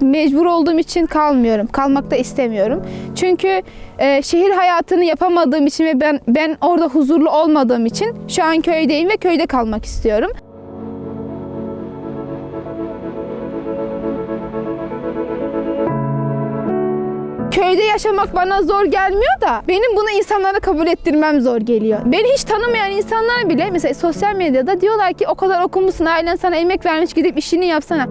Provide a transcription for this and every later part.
Mecbur olduğum için kalmıyorum. Kalmak da istemiyorum. Çünkü e, şehir hayatını yapamadığım için ve ben ben orada huzurlu olmadığım için şu an köydeyim ve köyde kalmak istiyorum. Köyde yaşamak bana zor gelmiyor da benim bunu insanlara kabul ettirmem zor geliyor. Beni hiç tanımayan insanlar bile mesela sosyal medyada diyorlar ki o kadar okumuşsun ailen sana emek vermiş gidip işini yapsana.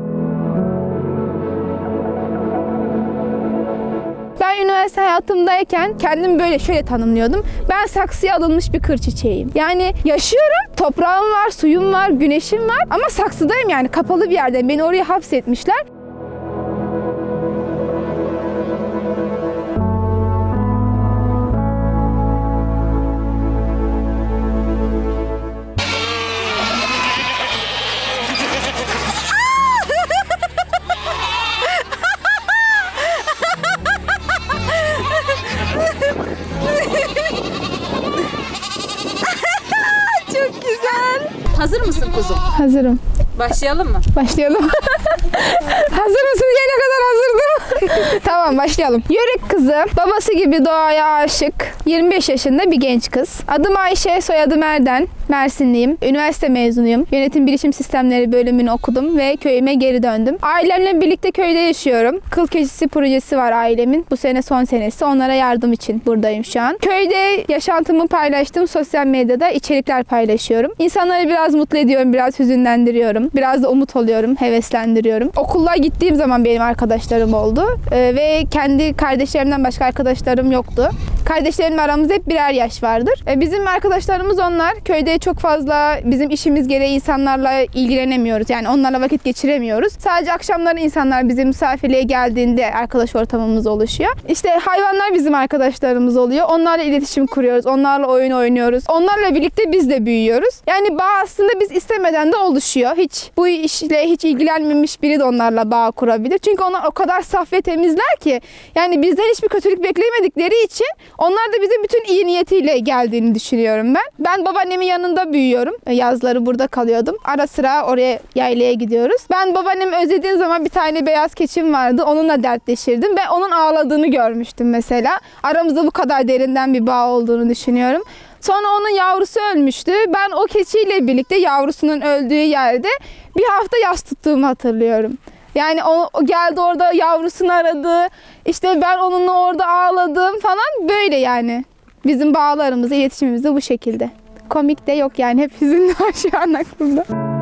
Ben üniversite hayatımdayken kendimi böyle şöyle tanımlıyordum. Ben saksıya alınmış bir kır çiçeğiyim. Yani yaşıyorum, toprağım var, suyum var, güneşim var ama saksıdayım yani kapalı bir yerde. Beni oraya hapsetmişler. Hazırım. Başlayalım mı? Başlayalım. Hazır mısın diyene kadar hazırdım. tamam başlayalım. Yörük kızı, babası gibi doğaya aşık, 25 yaşında bir genç kız. Adım Ayşe, soyadım Erden. Mersinliyim. Üniversite mezunuyum. Yönetim Bilişim Sistemleri bölümünü okudum ve köyüme geri döndüm. Ailemle birlikte köyde yaşıyorum. Kıl keçisi projesi var ailemin. Bu sene son senesi. Onlara yardım için buradayım şu an. Köyde yaşantımı paylaştığım sosyal medyada içerikler paylaşıyorum. İnsanları biraz mutlu ediyorum, biraz hüzünlendiriyorum. Biraz da umut oluyorum, heveslendiriyorum. Okula gittiğim zaman benim arkadaşlarım oldu. Ee, ve kendi kardeşlerimden başka arkadaşlarım yoktu. Kardeşlerimle aramızda hep birer yaş vardır. Ee, bizim arkadaşlarımız onlar. Köyde çok fazla bizim işimiz gereği insanlarla ilgilenemiyoruz. Yani onlarla vakit geçiremiyoruz. Sadece akşamları insanlar bizim misafirliğe geldiğinde arkadaş ortamımız oluşuyor. İşte hayvanlar bizim arkadaşlarımız oluyor. Onlarla iletişim kuruyoruz. Onlarla oyun oynuyoruz. Onlarla birlikte biz de büyüyoruz. Yani bağ aslında biz istemeden de oluşuyor. Hiç bu işle hiç ilgilenmemiş biri de onlarla bağ kurabilir. Çünkü onlar o kadar saf ve temizler ki yani bizden hiçbir kötülük beklemedikleri için onlar da bizim bütün iyi niyetiyle geldiğini düşünüyorum ben. Ben babaannemin yanında büyüyorum. Yazları burada kalıyordum. Ara sıra oraya yaylaya gidiyoruz. Ben babaannemi özlediğim zaman bir tane beyaz keçim vardı. Onunla dertleşirdim ve onun ağladığını görmüştüm mesela. Aramızda bu kadar derinden bir bağ olduğunu düşünüyorum. Sonra onun yavrusu ölmüştü. Ben o keçiyle birlikte yavrusunun öldüğü yerde bir hafta yas tuttuğumu hatırlıyorum. Yani o, o geldi orada yavrusunu aradı. İşte ben onunla orada ağladım falan böyle yani. Bizim bağlarımız, iletişimimiz de bu şekilde. Komik de yok yani hep var şu an aklımda.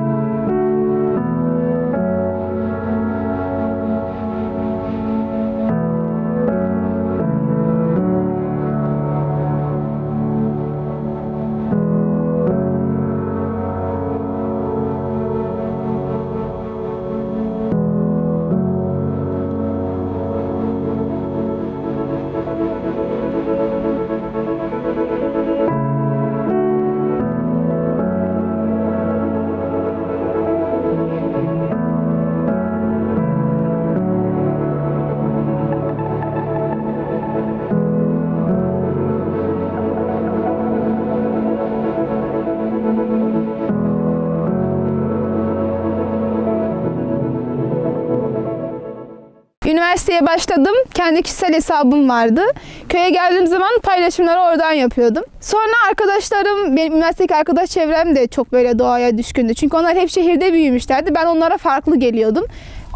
Üniversiteye başladım. Kendi kişisel hesabım vardı. Köye geldiğim zaman paylaşımları oradan yapıyordum. Sonra arkadaşlarım, benim üniversitedeki arkadaş çevrem de çok böyle doğaya düşkündü. Çünkü onlar hep şehirde büyümüşlerdi. Ben onlara farklı geliyordum.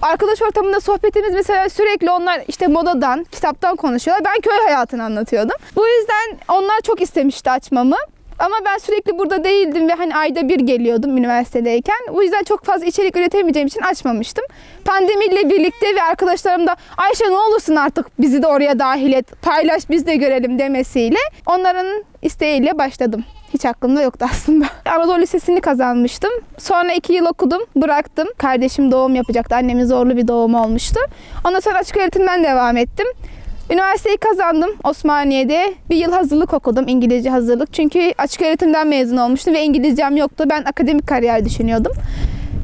Arkadaş ortamında sohbetimiz mesela sürekli onlar işte modadan, kitaptan konuşuyorlar. Ben köy hayatını anlatıyordum. Bu yüzden onlar çok istemişti açmamı. Ama ben sürekli burada değildim ve hani ayda bir geliyordum üniversitedeyken. O yüzden çok fazla içerik üretemeyeceğim için açmamıştım. Pandemiyle birlikte ve arkadaşlarım da Ayşe ne olursun artık bizi de oraya dahil et, paylaş biz de görelim demesiyle onların isteğiyle başladım. Hiç aklımda yoktu aslında. Anadolu Lisesi'ni kazanmıştım. Sonra iki yıl okudum, bıraktım. Kardeşim doğum yapacaktı. Annemin zorlu bir doğumu olmuştu. Ondan sonra açık öğretimden devam ettim. Üniversiteyi kazandım Osmaniye'de. Bir yıl hazırlık okudum, İngilizce hazırlık. Çünkü açık öğretimden mezun olmuştum ve İngilizcem yoktu. Ben akademik kariyer düşünüyordum.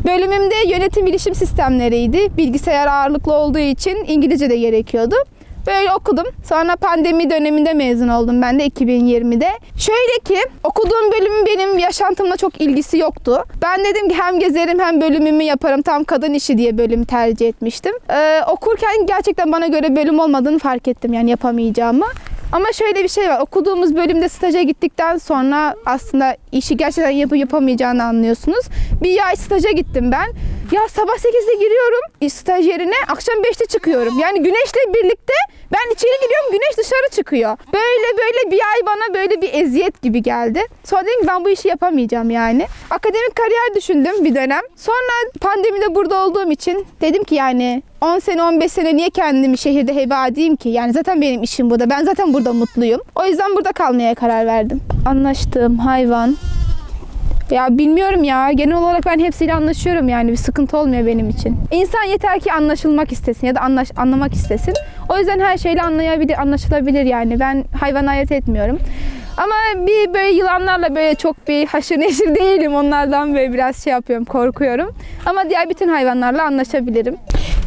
Bölümümde yönetim bilişim sistemleriydi. Bilgisayar ağırlıklı olduğu için İngilizce de gerekiyordu. Böyle okudum. Sonra pandemi döneminde mezun oldum ben de 2020'de. Şöyle ki okuduğum bölümün benim yaşantımla çok ilgisi yoktu. Ben dedim ki hem gezerim hem bölümümü yaparım. Tam kadın işi diye bölüm tercih etmiştim. Ee, okurken gerçekten bana göre bölüm olmadığını fark ettim yani yapamayacağımı. Ama şöyle bir şey var. Okuduğumuz bölümde staja gittikten sonra aslında işi gerçekten yapıp yapamayacağını anlıyorsunuz. Bir ay staja gittim ben. Ya sabah 8'de giriyorum staj yerine akşam 5'te çıkıyorum. Yani güneşle birlikte ben içeri giriyorum güneş dışarı çıkıyor. Böyle böyle bir ay bana böyle bir eziyet gibi geldi. Sonra dedim ki ben bu işi yapamayacağım yani. Akademik kariyer düşündüm bir dönem. Sonra pandemide burada olduğum için dedim ki yani 10 sene 15 sene niye kendimi şehirde heba edeyim ki? Yani zaten benim işim burada. Ben zaten burada mutluyum. O yüzden burada kalmaya karar verdim. Anlaştığım hayvan. Ya bilmiyorum ya. Genel olarak ben hepsiyle anlaşıyorum yani. Bir sıkıntı olmuyor benim için. İnsan yeter ki anlaşılmak istesin ya da anlaş, anlamak istesin. O yüzden her şeyle anlayabilir, anlaşılabilir yani. Ben hayvan ayırt etmiyorum. Ama bir böyle yılanlarla böyle çok bir haşır neşir değilim. Onlardan böyle biraz şey yapıyorum, korkuyorum. Ama diğer bütün hayvanlarla anlaşabilirim.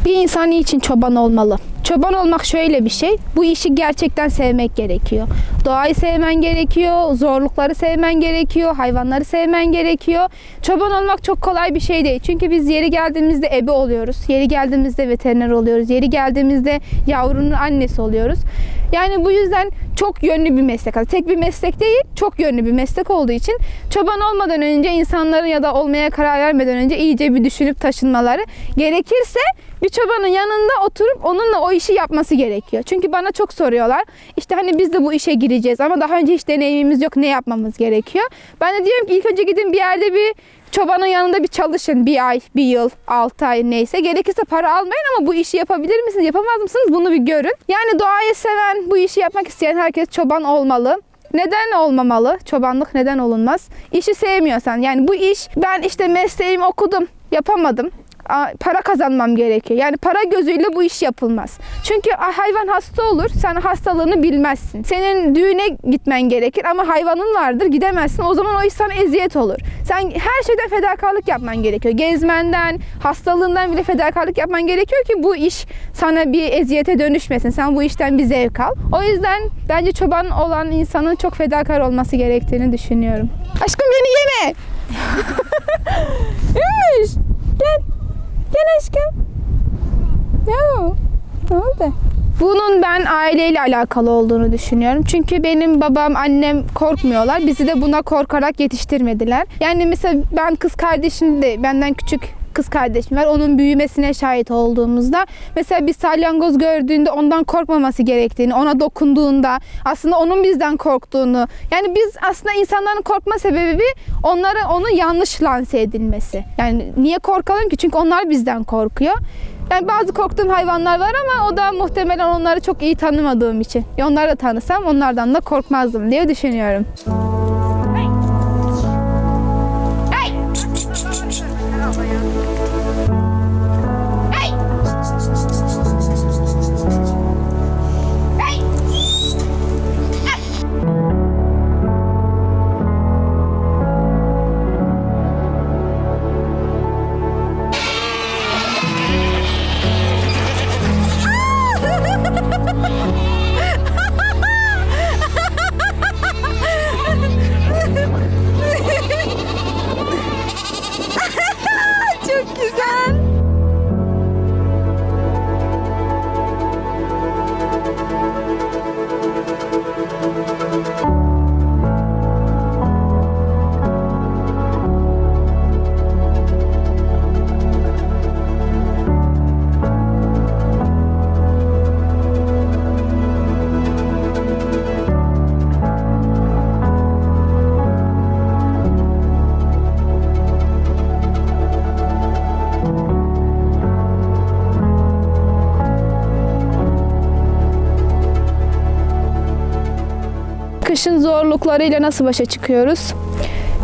Bir insan için çoban olmalı. Çoban olmak şöyle bir şey. Bu işi gerçekten sevmek gerekiyor. Doğayı sevmen gerekiyor, zorlukları sevmen gerekiyor, hayvanları sevmen gerekiyor. Çoban olmak çok kolay bir şey değil. Çünkü biz yeri geldiğimizde ebe oluyoruz. Yeri geldiğimizde veteriner oluyoruz. Yeri geldiğimizde yavrunun annesi oluyoruz. Yani bu yüzden çok yönlü bir meslek. Tek bir meslek değil, çok yönlü bir meslek olduğu için çoban olmadan önce insanların ya da olmaya karar vermeden önce iyice bir düşünüp taşınmaları gerekirse bir çobanın yanında oturup onunla o işi yapması gerekiyor. Çünkü bana çok soruyorlar. İşte hani biz de bu işe gireceğiz ama daha önce hiç deneyimimiz yok. Ne yapmamız gerekiyor? Ben de diyorum ki ilk önce gidin bir yerde bir çobanın yanında bir çalışın. Bir ay, bir yıl, altı ay neyse. Gerekirse para almayın ama bu işi yapabilir misiniz, yapamaz mısınız? Bunu bir görün. Yani doğayı seven, bu işi yapmak isteyen herkes çoban olmalı. Neden olmamalı? Çobanlık neden olunmaz? İşi sevmiyorsan yani bu iş ben işte mesleğimi okudum yapamadım. Para kazanmam gerekiyor. Yani para gözüyle bu iş yapılmaz. Çünkü hayvan hasta olur. Sen hastalığını bilmezsin. Senin düğüne gitmen gerekir ama hayvanın vardır gidemezsin. O zaman o iş sana eziyet olur. Sen her şeyden fedakarlık yapman gerekiyor. Gezmenden, hastalığından bile fedakarlık yapman gerekiyor ki bu iş sana bir eziyete dönüşmesin. Sen bu işten bir zevk al. O yüzden bence çoban olan insanın çok fedakar olması gerektiğini düşünüyorum. Aşkım beni yeme. Ümmüş. Gel. Gel aşkım. Ya. Ne oldu? Bunun ben aileyle alakalı olduğunu düşünüyorum. Çünkü benim babam, annem korkmuyorlar. Bizi de buna korkarak yetiştirmediler. Yani mesela ben kız kardeşim de benden küçük kız kardeşim var. Onun büyümesine şahit olduğumuzda mesela bir salyangoz gördüğünde ondan korkmaması gerektiğini, ona dokunduğunda aslında onun bizden korktuğunu. Yani biz aslında insanların korkma sebebi onlara onu yanlış lanse edilmesi. Yani niye korkalım ki? Çünkü onlar bizden korkuyor. Yani bazı korktuğum hayvanlar var ama o da muhtemelen onları çok iyi tanımadığım için. Onları da tanısam onlardan da korkmazdım diye düşünüyorum. Kışın zorluklarıyla nasıl başa çıkıyoruz?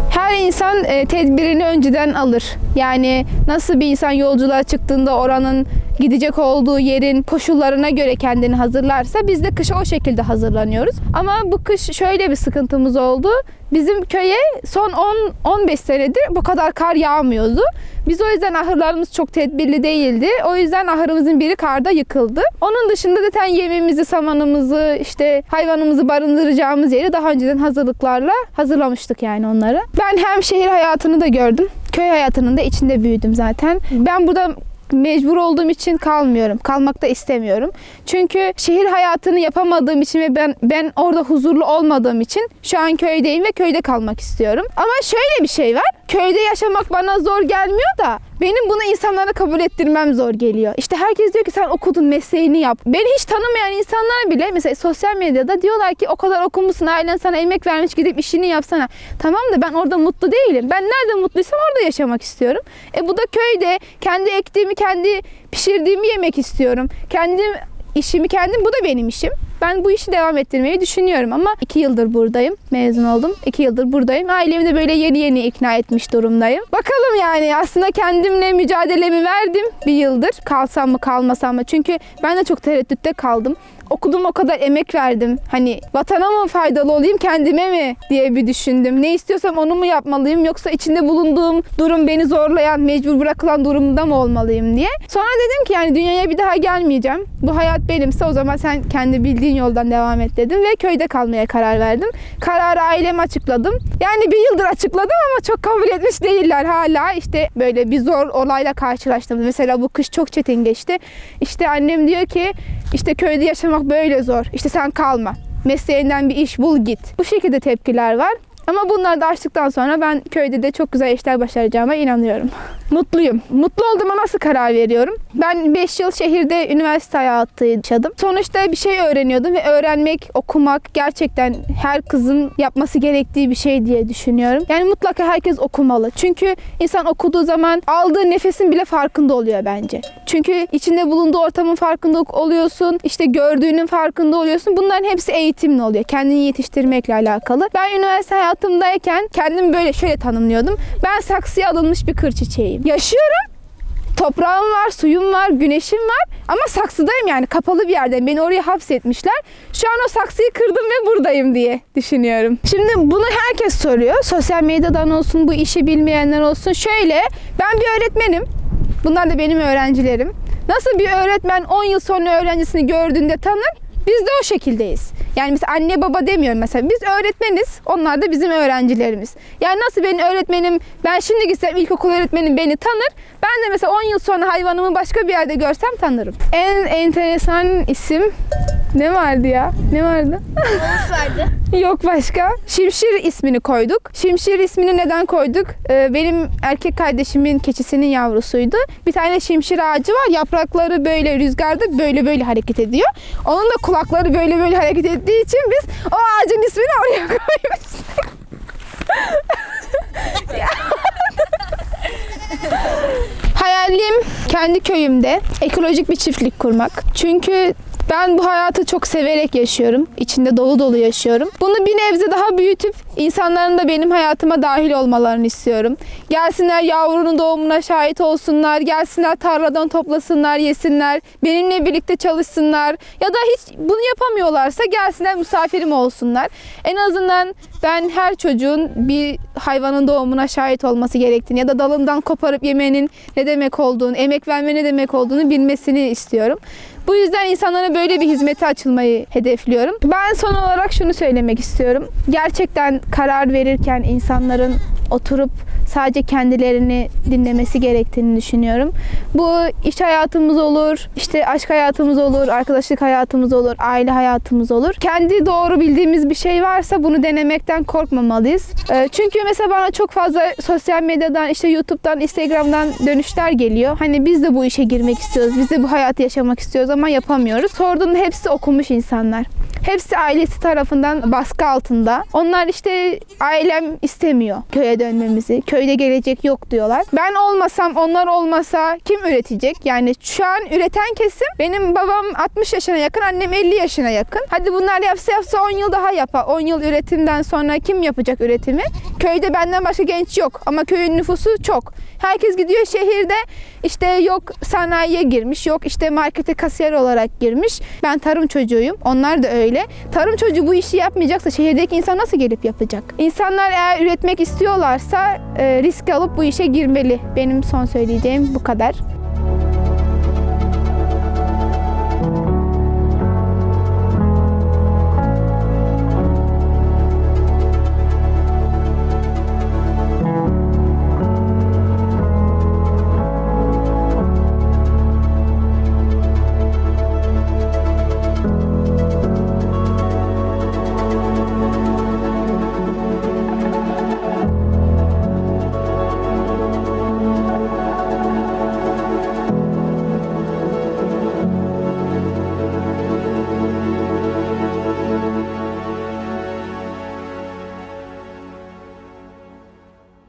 Her insan e, tedbirini önceden alır. Yani nasıl bir insan yolculuğa çıktığında oranın gidecek olduğu yerin koşullarına göre kendini hazırlarsa biz de kışa o şekilde hazırlanıyoruz. Ama bu kış şöyle bir sıkıntımız oldu. Bizim köye son 10 15 senedir bu kadar kar yağmıyordu. Biz o yüzden ahırlarımız çok tedbirli değildi. O yüzden ahırımızın biri karda yıkıldı. Onun dışında zaten yemimizi, samanımızı, işte hayvanımızı barındıracağımız yeri daha önceden hazırlıklarla hazırlamıştık yani onları. Ben hem şehir hayatını da gördüm. Köy hayatının da içinde büyüdüm zaten. Ben burada mecbur olduğum için kalmıyorum. Kalmak da istemiyorum. Çünkü şehir hayatını yapamadığım için ve ben ben orada huzurlu olmadığım için şu an köydeyim ve köyde kalmak istiyorum. Ama şöyle bir şey var. Köyde yaşamak bana zor gelmiyor da benim bunu insanlara kabul ettirmem zor geliyor. İşte herkes diyor ki sen okudun mesleğini yap. Beni hiç tanımayan insanlar bile mesela sosyal medyada diyorlar ki o kadar okumuşsun ailen sana emek vermiş gidip işini yapsana. Tamam da ben orada mutlu değilim. Ben nerede mutluysam orada yaşamak istiyorum. E bu da köyde kendi ektiğimi kendi pişirdiğimi yemek istiyorum. Kendim işimi kendim bu da benim işim. Ben bu işi devam ettirmeyi düşünüyorum ama iki yıldır buradayım. Mezun oldum. iki yıldır buradayım. Ailemi de böyle yeni yeni ikna etmiş durumdayım. Bakalım yani aslında kendimle mücadelemi verdim bir yıldır. Kalsam mı kalmasam mı? Çünkü ben de çok tereddütte kaldım. Okudum o kadar emek verdim. Hani vatana mı faydalı olayım kendime mi diye bir düşündüm. Ne istiyorsam onu mu yapmalıyım yoksa içinde bulunduğum durum beni zorlayan, mecbur bırakılan durumda mı olmalıyım diye. Sonra dedim ki yani dünyaya bir daha gelmeyeceğim. Bu hayat benimse o zaman sen kendi bildiğin yoldan devam et dedim ve köyde kalmaya karar verdim. Kararı aileme açıkladım. Yani bir yıldır açıkladım ama çok kabul etmiş değiller hala. İşte böyle bir zor olayla karşılaştım. Mesela bu kış çok çetin geçti. İşte annem diyor ki işte köyde yaşamak böyle zor. İşte sen kalma. Mesleğinden bir iş bul git. Bu şekilde tepkiler var. Ama bunları da açtıktan sonra ben köyde de çok güzel işler başaracağıma inanıyorum. Mutluyum. Mutlu olduğuma nasıl karar veriyorum? Ben 5 yıl şehirde üniversite hayatı yaşadım. Sonuçta bir şey öğreniyordum ve öğrenmek, okumak gerçekten her kızın yapması gerektiği bir şey diye düşünüyorum. Yani mutlaka herkes okumalı. Çünkü insan okuduğu zaman aldığı nefesin bile farkında oluyor bence. Çünkü içinde bulunduğu ortamın farkında oluyorsun. işte gördüğünün farkında oluyorsun. Bunların hepsi eğitimle oluyor. Kendini yetiştirmekle alakalı. Ben üniversite hayatımdayken kendimi böyle şöyle tanımlıyordum. Ben saksıya alınmış bir kır çiçeğiyim. Yaşıyorum. Toprağım var, suyum var, güneşim var ama saksıdayım yani kapalı bir yerdeyim. Beni oraya hapsetmişler. Şu an o saksıyı kırdım ve buradayım diye düşünüyorum. Şimdi bunu herkes soruyor. Sosyal medyadan olsun, bu işi bilmeyenler olsun. Şöyle, ben bir öğretmenim. Bunlar da benim öğrencilerim. Nasıl bir öğretmen 10 yıl sonra öğrencisini gördüğünde tanır? Biz de o şekildeyiz. Yani mesela anne baba demiyorum mesela. Biz öğretmeniz, onlar da bizim öğrencilerimiz. Yani nasıl benim öğretmenim, ben şimdi gitsem ilkokul öğretmenim beni tanır. Ben de mesela 10 yıl sonra hayvanımı başka bir yerde görsem tanırım. En enteresan isim ne vardı ya? Ne vardı? vardı. Yok başka. Şimşir ismini koyduk. Şimşir ismini neden koyduk? Ee, benim erkek kardeşimin keçisinin yavrusuydu. Bir tane şimşir ağacı var. Yaprakları böyle rüzgarda böyle böyle hareket ediyor. Onun da kulakları böyle böyle hareket ettiği için biz o ağacın ismini oraya koymuşuz. Hayalim kendi köyümde ekolojik bir çiftlik kurmak. Çünkü ben bu hayatı çok severek yaşıyorum. İçinde dolu dolu yaşıyorum. Bunu bir nebze daha büyütüp insanların da benim hayatıma dahil olmalarını istiyorum. Gelsinler yavrunun doğumuna şahit olsunlar. Gelsinler tarladan toplasınlar, yesinler. Benimle birlikte çalışsınlar. Ya da hiç bunu yapamıyorlarsa gelsinler misafirim olsunlar. En azından ben her çocuğun bir hayvanın doğumuna şahit olması gerektiğini ya da dalından koparıp yemenin ne demek olduğunu, emek verme ne demek olduğunu bilmesini istiyorum. Bu yüzden insanlara böyle bir hizmete açılmayı hedefliyorum. Ben son olarak şunu söylemek istiyorum. Gerçekten karar verirken insanların oturup sadece kendilerini dinlemesi gerektiğini düşünüyorum. Bu iş hayatımız olur, işte aşk hayatımız olur, arkadaşlık hayatımız olur, aile hayatımız olur. Kendi doğru bildiğimiz bir şey varsa bunu denemekten korkmamalıyız. Ee, Çünkü mesela bana çok fazla sosyal medyadan, işte YouTube'dan, Instagram'dan dönüşler geliyor. Hani biz de bu işe girmek istiyoruz, biz de bu hayatı yaşamak istiyoruz ama yapamıyoruz. Sorduğunda hepsi okumuş insanlar. Hepsi ailesi tarafından baskı altında. Onlar işte ailem istemiyor köye dönmemizi. Köyde gelecek yok diyorlar. Ben olmasam, onlar olmasa kim üretecek? Yani şu an üreten kesim benim babam 60 yaşına yakın, annem 50 yaşına yakın. Hadi bunlar yapsa yapsa 10 yıl daha yapar. 10 yıl üretimden sonra kim yapacak üretimi? Köyde benden başka genç yok ama köyün nüfusu çok. Herkes gidiyor şehirde işte yok sanayiye girmiş, yok işte markete kasiyer olarak girmiş. Ben tarım çocuğuyum. Onlar da öyle. Tarım çocuğu bu işi yapmayacaksa şehirdeki insan nasıl gelip yapacak? İnsanlar eğer üretmek istiyorlarsa e, risk alıp bu işe girmeli. Benim son söyleyeceğim bu kadar.